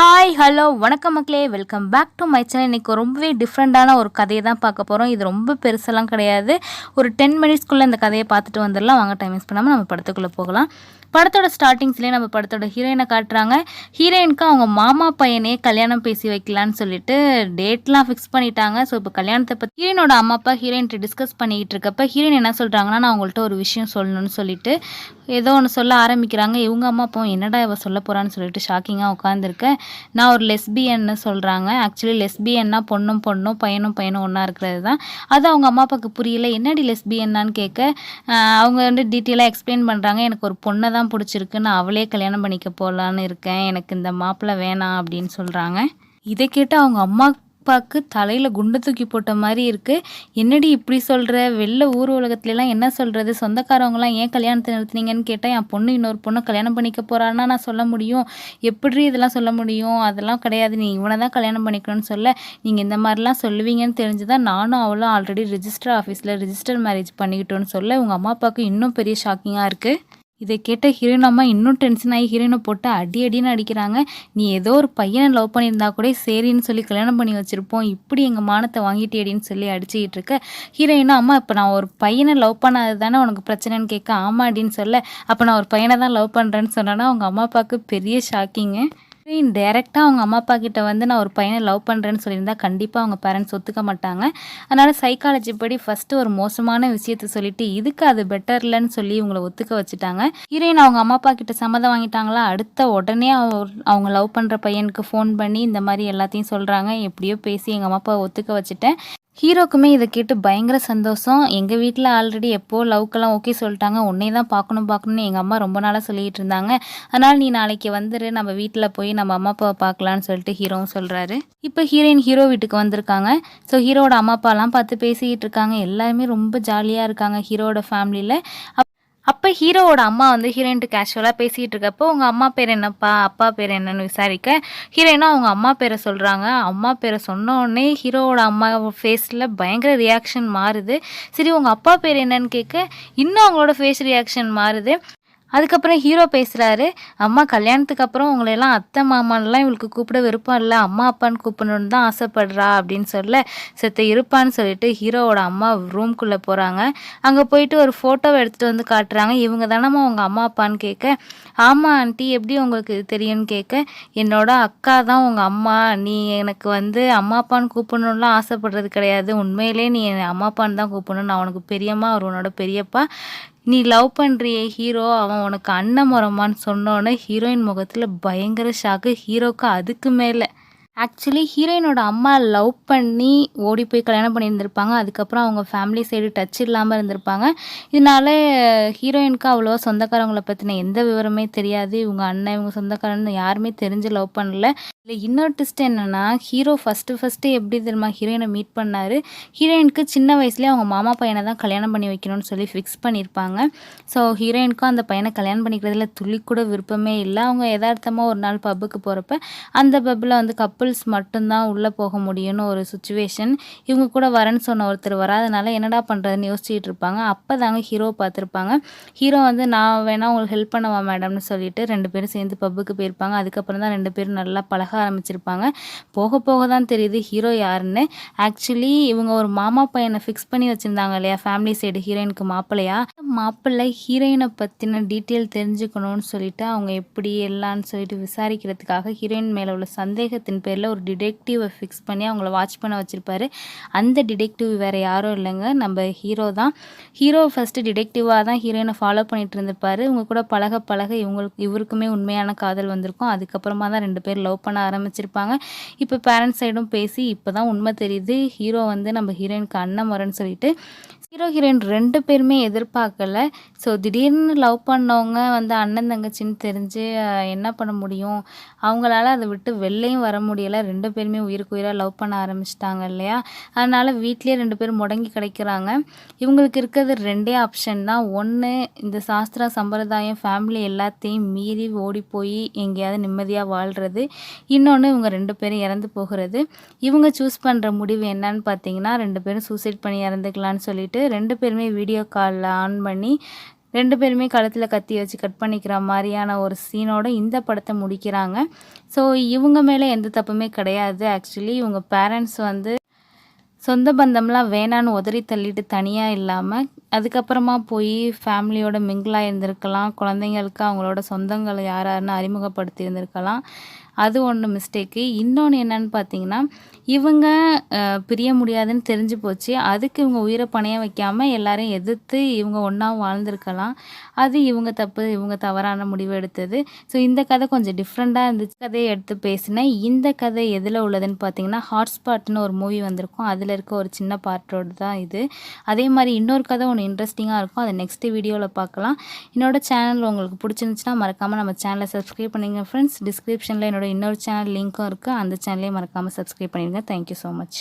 Hi hello வணக்கம் மக்களே. Welcome back to my channel இன்றைக்கி ரொம்பவே டிஃப்ரெண்ட்டான ஒரு கதையை தான் பார்க்க போகிறோம் இது ரொம்ப பெருசெல்லாம் கிடையாது. ஒரு டென் மினிட்ஸ்க்குள்ளே இந்த கதையை பார்த்துட்டு வந்துடலாம். வாங்க டைம் வேஸ்ட் பண்ணாமல் நம்ம படத்துக்குள்ளே போகலாம். படத்தோட ஸ்டார்டிங்ஸ்லேயே நம்ம படத்தோட ஹீரோயினை காட்டுறாங்க. ஹீரோயினுக்கு அவங்க மாமா பையனே கல்யாணம் பேசி வைக்கலான்னு சொல்லிட்டு டேட்லாம் ஃபிக்ஸ் பண்ணிட்டாங்க. ஸோ இப்போ கல்யாணத்தை பற்றி ஹீரோயினோட அம்மா அப்பா ஹீரோயின்ட்டு டிஸ்கஸ் பண்ணிக்கிட்டு இருக்கப்ப ஹீரோயின் என்ன சொல்கிறாங்கன்னா நான் உங்கள்கிட்ட ஒரு விஷயம் சொல்லணும்னு சொல்லிட்டு ஏதோ ஒன்று சொல்ல ஆரம்பிக்கிறாங்க. இவங்க அம்மா அப்பாவும் என்னடா இவ சொல்ல போகிறான்னு சொல்லிட்டு ஷாக்கிங்காக உட்காந்துருக்கேன் நான் ஒரு லெஸ்பியன்னு சொல்கிறாங்க ஆக்சுவலி லெஸ்பியன்னா பொண்ணும் பொண்ணும் பையனும் பையனும் ஒன்றா இருக்கிறது தான் அது அவங்க அம்மா அப்பாவுக்கு புரியல. என்னடி லெஸ்பியன்னான்னு கேட்க? அவங்க வந்து டீட்டெயிலாக எக்ஸ்பிளைன் பண்ணுறாங்க எனக்கு ஒரு பொண்ணை தான் பிடிச்சிருக்கு. நான் அவளே கல்யாணம் பண்ணிக்க போகலான்னு இருக்கேன். எனக்கு இந்த மாப்பிள்ளை வேணாம் அப்படின்னு சொல்கிறாங்க இதை கேட்டு அவங்க அம்மா அப்பாவுக்கு தலையில் குண்டு தூக்கி போட்ட மாதிரி இருக்குது என்னடி இப்படி சொல்கிற வெளில ஊர் உலகத்துலலாம் என்ன சொல்கிறது சொந்தக்காரவங்களாம் ஏன் கல்யாணத்தை நிறுத்துனீங்கன்னு கேட்டால் என் பொண்ணு இன்னொரு பொண்ணை கல்யாணம் பண்ணிக்க போகிறான்னா நான் சொல்ல முடியும். எப்படி இதெல்லாம் சொல்ல முடியும்? அதெல்லாம் கிடையாது. நீ இவனை தான் கல்யாணம் பண்ணிக்கணும்னு சொல்ல. நீங்கள் இந்த மாதிரிலாம் சொல்லுவீங்கன்னு தெரிஞ்சுதான் நானும் அவளும் ஆல்ரெடி ரிஜிஸ்டர் ஆஃபீஸில் ரிஜிஸ்டர் மேரேஜ் பண்ணிக்கிட்டோன்னு சொல்ல. உங்கள் அம்மா அப்பாவுக்கு இன்னும் பெரிய ஷாக்கிங்காக இருக்குது இதை கேட்ட ஹீரோயின் அம்மா இன்னும் டென்ஷன் ஆகி ஹீரோயினை போட்டு அடி அடின்னு அடிக்கிறாங்க. நீ ஏதோ ஒரு பையனை லவ் பண்ணியிருந்தா கூட சரின்னு சொல்லி கல்யாணம் பண்ணி வச்சுருப்போம். இப்படி எங்கள் மானத்தை வாங்கிட்டேடின்னு சொல்லி அடிச்சுக்கிட்டு இருக்க ஹீரோயினும் அம்மா இப்போ நான் ஒரு பையனை லவ் பண்ணாது தானே உனக்கு பிரச்சனைன்னு கேட்க ஆமா அப்படின்னு சொல்ல அப்போ நான் ஒரு பையனை தான் லவ் பண்ணுறேன்னு சொன்னேன்னா அவங்க அம்மா அப்பாவுக்கு பெரிய ஷாக்கிங்கு ஸ்க்ரீன் டேரெக்டாக அவங்க அம்மா அப்பா கிட்ட வந்து நான் ஒரு பையனை லவ் பண்ணுறேன்னு சொல்லியிருந்தா கண்டிப்பாக அவங்க பேரண்ட்ஸ் ஒத்துக்க மாட்டாங்க. அதனால் சைக்காலஜி படி ஃபஸ்ட்டு ஒரு மோசமான விஷயத்த சொல்லிட்டு இதுக்கு அது பெட்டர் இல்லைன்னு சொல்லி இவங்களை ஒத்துக்க வச்சுட்டாங்க. ஹீரோயின் அவங்க அம்மா அப்பா கிட்ட சம்மதம் வாங்கிட்டாங்களா? அடுத்த உடனே அவங்க லவ் பண்ணுற பையனுக்கு ஃபோன் பண்ணி இந்த மாதிரி எல்லாத்தையும் சொல்கிறாங்க எப்படியோ பேசி எங்கள் அம்மா அப்பாவை ஒத்துக்க வச்சுட்டேன். ஹீரோக்குமே இதை கேட்டு பயங்கர சந்தோஷம். எங்கள் வீட்டில் ஆல்ரெடி எப்போ லவ்க்கெல்லாம் ஓகே சொல்லிட்டாங்க. உன்னே தான் பார்க்கணும் பார்க்கணும்னு எங்கள் அம்மா ரொம்ப நாளாக சொல்லிகிட்டு இருந்தாங்க. அதனால் நீ நாளைக்கு வந்துரு நம்ம வீட்டில் போய் நம்ம அம்மா அப்பாவை பார்க்கலான்னு சொல்லிட்டு ஹீரோவும் சொல்கிறாரு இப்போ ஹீரோயின் ஹீரோ வீட்டுக்கு வந்திருக்காங்க. ஸோ ஹீரோட அம்மா அப்பாலாம் பார்த்து பேசிக்கிட்டு இருக்காங்க. எல்லாருமே ரொம்ப ஜாலியாக இருக்காங்க ஹீரோட ஃபேமிலியில் அப்போ ஹீரோவோட அம்மா வந்து ஹீரோயின்ட்டு கேஷுவலாக பேசிகிட்டு இருக்கப்போ உங்கள் அம்மா பேர் என்னப்பா? அப்பா பேர் என்னன்னு விசாரிக்க ஹீரோயினும் அவங்க அம்மா பேரை சொல்கிறாங்க அம்மா பேரை சொன்ன உடனே ஹீரோவோட அம்மா ஃபேஸில் பயங்கர ரியாக்ஷன் மாறுது. சரி உங்கள் அப்பா பேர் என்னன்னு கேட்க இன்னும் அவங்களோட ஃபேஸ் ரியாக்ஷன் மாறுது. அதுக்கப்புறம் ஹீரோ பேசுகிறாரு அம்மா கல்யாணத்துக்கு அப்புறம் உங்களையெல்லாம் அத்தை மாமான்லாம் இவளுக்கு கூப்பிட விருப்பம் இல்லை. அம்மா அப்பான்னு கூப்பிடணுன்னு தான் ஆசைப்படுறா அப்படின்னு சொல்ல செத்த இருப்பான்னு சொல்லிட்டு ஹீரோவோட அம்மா ரூம்குள்ளே போகிறாங்க அங்கே போயிட்டு ஒரு ஃபோட்டோவை எடுத்துகிட்டு வந்து காட்டுறாங்க. இவங்க தானம்மா உங்கள் அம்மா அப்பான்னு கேட்க ஆமாம் ஆண்டி எப்படி உங்களுக்கு இது தெரியும்னு கேட்க என்னோட அக்கா தான் உங்கள் அம்மா. நீ எனக்கு வந்து அம்மா அப்பான்னு கூப்பிடணும்லாம் ஆசைப்படுறது கிடையாது. உண்மையிலே நீ என் அம்மா அப்பான்னு தான் கூப்பிடணும் நான் உனக்கு பெரியம்மா அவர் உன்னோட பெரியப்பா. நீ லவ் பண்ணுறியே ஹீரோ அவன் உனக்கு அண்ணன் முறமான்னு சொன்னோன்னே ஹீரோயின் முகத்தில் பயங்கர ஷாக்கு ஹீரோக்கு அதுக்கு மேலே. ஆக்சுவலி ஹீரோயினோட அம்மா லவ் பண்ணி ஓடி போய் கல்யாணம் பண்ணியிருந்திருப்பாங்க. அதுக்கப்புறம் அவங்க ஃபேமிலி சைடு டச் இல்லாமல் இருந்திருப்பாங்க. இதனால ஹீரோயினுக்கு அவ்வளோவா சொந்தக்காரங்களை பற்றின எந்த விவரமே தெரியாது. இவங்க அண்ணன் இவங்க சொந்தக்காரன்னு யாருமே தெரிஞ்சு லவ் பண்ணல. இல்லை இன்னொரு ட்விஸ்ட் என்னென்னா ஹீரோ ஃபஸ்ட்டு ஃபஸ்ட்டு எப்படி தெரியுமா ஹீரோயினை மீட் பண்ணார்? ஹீரோயினுக்கு சின்ன வயசுலேயே அவங்க மாமா பையனை தான் கல்யாணம் பண்ணி வைக்கணும்னு சொல்லி ஃபிக்ஸ் பண்ணியிருப்பாங்க. ஸோ ஹீரோயினுக்கும் அந்த பையனை கல்யாணம் பண்ணிக்கிறதுல துளி கூட விருப்பமே இல்லை. அவங்க எதார்த்தமாக ஒரு நாள் பப்புக்கு போகிறப்ப அந்த பப்பில் வந்து கப் கப்புள்ஸ் மட்டும்தான் உள்ளே போக முடியும்னு ஒரு சுச்சுவேஷன் இவங்க கூட வரேன்னு சொன்ன ஒருத்தர் வராதனால என்னடா பண்ணுறதுன்னு யோசிச்சுட்டு இருப்பாங்க. அப்போ தாங்க ஹீரோ பார்த்துருப்பாங்க. ஹீரோ வந்து நான் வேணால் உங்களுக்கு ஹெல்ப் பண்ணவா மேடம்னு சொல்லிட்டு ரெண்டு பேரும் சேர்ந்து பப்புக்கு போயிருப்பாங்க. அதுக்கப்புறம் தான் ரெண்டு பேரும் நல்லா பழக ஆரம்பிச்சிருப்பாங்க. போக போக தான் தெரியுது ஹீரோ யாருன்னு. ஆக்சுவலி இவங்க ஒரு மாமா பையனை ஃபிக்ஸ் பண்ணி வச்சுருந்தாங்க இல்லையா? ஃபேமிலி சைடு ஹீரோயினுக்கு மாப்பிள்ளையா? மாப்பிள்ளை ஹீரோயினை பற்றின டீட்டெயில் தெரிஞ்சுக்கணும்னு சொல்லிட்டு அவங்க எப்படி எல்லான்னு சொல்லிட்டு விசாரிக்கிறதுக்காக ஹீரோயின் மேலே உள்ள சந்தேகத்தின் பேரில் ஒரு டிடெக்டிவை ஃபிக்ஸ் பண்ணி அவங்கள வாட்ச் பண்ண வச்சுருப்பாரு. அந்த டிடெக்டிவ் வேறு யாரும் இல்லைங்க. நம்ம ஹீரோ தான். ஹீரோ ஃபஸ்ட்டு டிடெக்டிவாக தான் ஹீரோயினை ஃபாலோ பண்ணிகிட்டு இருந்திருப்பாரு. இவங்க கூட பழக பழக இவங்களுக்கு இவருக்குமே உண்மையான காதல் வந்திருக்கும். அதுக்கப்புறமா தான் ரெண்டு பேர் லவ் பண்ண ஆரம்பிச்சிருப்பாங்க. இப்போ பேரண்ட்ஸ் சைடும் பேசி இப்போ தான் உண்மை தெரியுது. ஹீரோ வந்து நம்ம ஹீரோயினுக்கு அண்ணன் வரேன்னு சொல்லிட்டு ஹீரோ ஹீரோயின் ரெண்டு பேருமே எதிர்பார்க்கல. ஸோ திடீர்னு லவ் பண்ணவங்க வந்து அண்ணன் தங்கச்சின்னு தெரிஞ்சு என்ன பண்ண முடியும்? அவங்களால அதை விட்டு வெளிலையும் வர முடியலை. ரெண்டு பேருமே உயிருக்கு உயிராக லவ் பண்ண ஆரம்பிச்சிட்டாங்க இல்லையா? அதனால் வீட்லேயே ரெண்டு பேரும் முடங்கி கிடைக்கிறாங்க. இவங்களுக்கு இருக்கிறது ரெண்டே ஆப்ஷன் தான். ஒன்று இந்த சாஸ்திரா சம்பிரதாயம் ஃபேமிலி எல்லாத்தையும் மீறி ஓடி போய் எங்கேயாவது நிம்மதியாக வாழ்கிறது இன்னொன்று இவங்க ரெண்டு பேரும் இறந்து போகிறது. இவங்க சூஸ் பண்ணுற முடிவு என்னன்னு பார்த்தீங்கன்னா ரெண்டு பேரும் சூசைட் பண்ணி இறந்துக்கலான்னு சொல்லிட்டு ரெண்டு பேருமே வீடியோ காலில் ஆன் பண்ணி ரெண்டு பேருமே கழுத்தில் கத்தி வச்சு கட் பண்ணிக்கிற மாதிரியான ஒரு சீனோட இந்த படத்தை முடிக்கிறாங்க. ஸோ இவங்க மேலே எந்த தப்புமே கிடையாது. ஆக்சுவலி இவங்க பேரண்ட்ஸ் வந்து சொந்த பந்தம்லாம் வேணான்னு உதறி தள்ளிட்டு தனியாக இல்லாமல் அதுக்கப்புறமா போய் ஃபேமிலியோட மிங்கிளாக இருந்திருக்கலாம் குழந்தைங்களுக்கு அவங்களோட சொந்தங்கள் யார் யாருன்னு அறிமுகப்படுத்தி இருந்திருக்கலாம் அது ஒன்று மிஸ்டேக்கு இன்னொன்று என்னன்னு பார்த்தீங்கன்னா இவங்க பிரிய முடியாதுன்னு தெரிஞ்சு போச்சு. அதுக்கு இவங்க உயிரை பணைய வைக்காமல் எல்லாரையும் எதிர்த்து இவங்க ஒன்றா வாழ்ந்திருக்கலாம். அது இவங்க தப்பு இவங்க தவறான முடிவு எடுத்தது. ஸோ இந்த கதை கொஞ்சம் டிஃப்ரெண்ட்டாக இருந்துச்சு. கதையை எடுத்து பேசினேன் இந்த கதை எதில் உள்ளதுன்னு பார்த்தீங்கன்னா ஹாட்ஸ்பாட்னு ஒரு மூவி வந்திருக்கும். அதில் இருக்க ஒரு சின்ன பார்ட்டோடு தான் இது. அதே மாதிரி இன்னொரு கதை ஒன்று இன்ட்ரெஸ்டிங்காக இருக்கும். அதை நெக்ஸ்ட் வீடியோவில் பார்க்கலாம் என்னோட சேனல் உங்களுக்கு பிடிச்சிருந்துச்சுன்னா மறக்காமல் நம்ம சேனலை சப்ஸ்கிரைப் பண்ணிங்க ஃப்ரெண்ட்ஸ் டிஸ்கிரிப்ஷனில் என்னோட இன்னொரு சேனல் லிங்க்கும் இருக்குது அந்த சேனலையும் மறக்காமல் சப்ஸ்கிரைப் பண்ணிடுங்க. Thank you so much